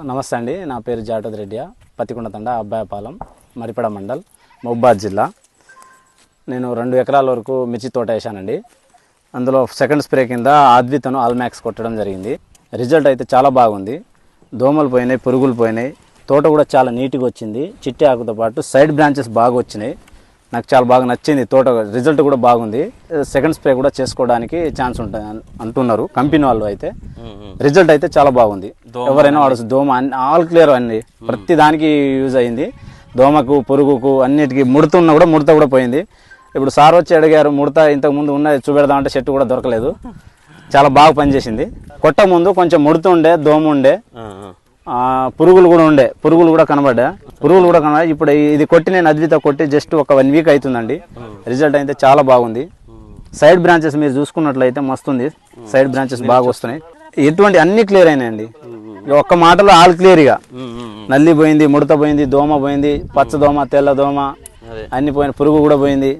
నమస్తే అండి నా పేరు జాటద్ రెడ్డి పత్తికొండ తండ అబ్బాయపాలెం మరిపడ మండల్ మహబాద్ జిల్లా. నేను రెండు ఎకరాల వరకు మిర్చి తోట వేసానండి అందులో సెకండ్ స్ప్రే కింద ఆద్వితను ఆల్మాక్స్ కొట్టడం జరిగింది. రిజల్ట్ అయితే చాలా బాగుంది. దోమలు పోయినాయి పురుగులు పోయినాయి. తోట కూడా చాలా నీట్గా వచ్చింది. చిట్టి ఆకుతో పాటు సైడ్ బ్రాంచెస్ బాగా వచ్చినాయి. నాకు చాలా బాగా నచ్చింది తోట రిజల్ట్ కూడా బాగుంది. సెకండ్ స్ప్రే కూడా చేసుకోవడానికి ఛాన్స్ ఉంటుంది అంటున్నారు కంపెనీ వాళ్ళు అయితే. రిజల్ట్ అయితే చాలా బాగుంది. ఎవరైనా వాడచ్చు దోమ అన్ని- ఆల్ క్లియర్ అండి ప్రతి దానికి యూజ్ అయింది. దోమకు పురుగుకు అన్నిటికీ ముడత ఉన్నా కూడా ముడత కూడా పోయింది. ఇప్పుడు సార్ వచ్చి అడిగారు ముడత ఇంతకు ముందు ఉన్నది చూపెడదామంటే చెట్టు కూడా దొరకలేదు. చాలా బాగా పనిచేసింది. కొట్ట ముందు కొంచెం ముడత ఉండే దోమ ఉండే. పురుగులు కూడా ఉండే. పురుగులు కూడా కనబడ్డా. పురుగులు కూడా కనబడి ఇప్పుడు ఇది కొట్టి నేను అద్విత కొట్టి జస్ట్ ఒక వన్ వీక్ అవుతుందండి. రిజల్ట్ అయితే చాలా బాగుంది. సైడ్ బ్రాంచెస్ మీరు చూసుకున్నట్లయితే మస్తుంది. సైడ్ బ్రాంచెస్ బాగా వస్తున్నాయి. ఎటువంటి అన్ని క్లియర్ అయినాయండి. ఒక్క మాటలో ఆల్ క్లియర్ ఇక. నల్లి పోయింది ముడత పోయింది దోమ పోయింది పచ్చ దోమ తెల్ల దోమ. అన్ని పోయిన పురుగు కూడా పోయింది.